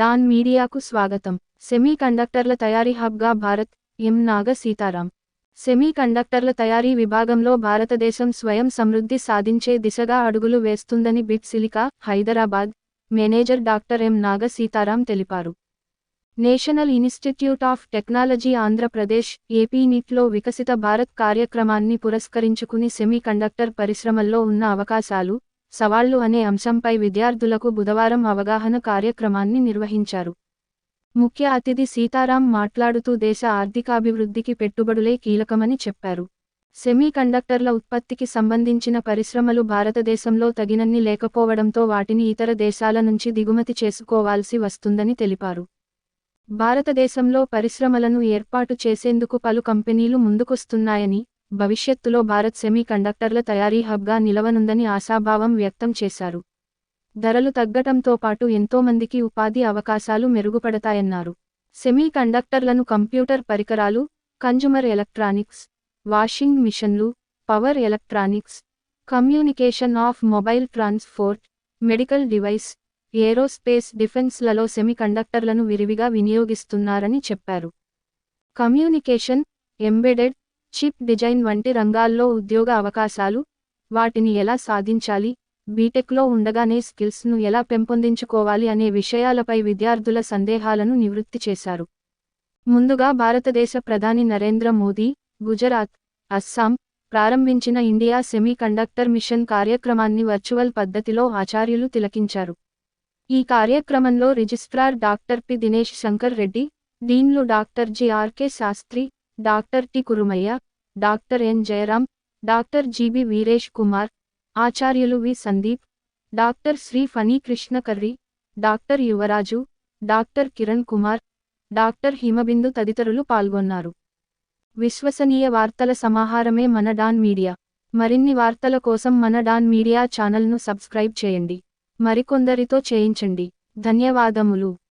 దాన్ మీడియాకు స్వాగతం. సెమీ కండక్టర్ల తయారీ హబ్గా భారత్ ఎం. నాగ సీతారాం సెమీ కండక్టర్ల తయారీ విభాగంలో భారతదేశం స్వయం సమృద్ధి సాధించే దిశగా అడుగులు వేస్తుందని Bit Silica Hyderabad manager doctor M. Naga Sitaram తెలిపారు. National institute of technology Andhra Pradesh AP నిట్లో వికసిత భారత్ కార్యక్రమాన్ని పురస్కరించుకుని సెమీ కండక్టర్ పరిశ్రమల్లో ఉన్న అవకాశాలు సవాళ్ళు అనే అంశంపై విద్యార్థులకు బుధవారం అవగాహన కార్యక్రమాన్ని నిర్వహించారు. ముఖ్య అతిథి సీతారాం మాట్లాడుతూ దేశ ఆర్థికాభివృద్ధికి పెట్టుబడులే కీలకమని చెప్పారు. సెమీ కండక్టర్ల ఉత్పత్తికి సంబంధించిన పరిశ్రమలు భారతదేశంలో తగినన్ని లేకపోవడంతో వాటిని ఇతర దేశాల నుంచి దిగుమతి చేసుకోవాల్సి వస్తుందని తెలిపారు. భారతదేశంలో పరిశ్రమలను ఏర్పాటు చేసేందుకు పలు కంపెనీలు ముందుకొస్తున్నాయని భవిష్యత్తులో భారత్ సెమీ కండక్టర్ల తయారీ హబ్గా నిలవనుందని ఆశాభావం వ్యక్తం చేశారు. ధరలు తగ్గటంతో పాటు ఎంతోమందికి ఉపాధి అవకాశాలు మెరుగుపడతాయన్నారు. సెమీ కండక్టర్లను కంప్యూటర్ పరికరాలు కన్జ్యూమర్ ఎలక్ట్రానిక్స్ వాషింగ్ మిషన్లు power electronics communication of mobile transport medical device aerospace డిఫెన్స్లలో semi కండక్టర్లను విరివిగా వినియోగిస్తున్నారని చెప్పారు. కమ్యూనికేషన్ ఎంబెడెడ్ చిప్ డిజైన్ వంటి రంగాల్లో ఉద్యోగ అవకాశాలు వాటిని ఎలా సాధించాలి బీటెక్లో ఉండగానే స్కిల్స్ను ఎలా పెంపొందించుకోవాలి అనే విషయాలపై విద్యార్థుల సందేహాలను నివృత్తి చేశారు. ముందుగా భారతదేశ ప్రధాని నరేంద్ర మోదీ గుజరాత్ అస్సాం ప్రారంభించిన ఇండియా సెమీ కండక్టర్ మిషన్ కార్యక్రమాన్ని వర్చువల్ పద్ధతిలో ఆచార్యులు తిలకించారు. ఈ కార్యక్రమంలో registrar doctor P. Dinesh Shankar Reddy డీన్లు doctor GRK Sastry doctor T. Kurumayya doctor N. Jayaram doctor GB Veeresh Kumar ఆచార్యులు V. Sandeep doctor Shri funny కృష్ణకర్రి doctor Yuvaraju doctor Kiran Kumar doctor Himabindu తదితరులు పాల్గొన్నారు. విశ్వసనీయ వార్తల సమాహారమే మన డాన్ మీడియా. మరిన్ని వార్తల కోసం మన డాన్ మీడియా ఛానల్ను సబ్స్క్రైబ్ చేయండి. మరికొందరితో చేయించండి. ధన్యవాదములు.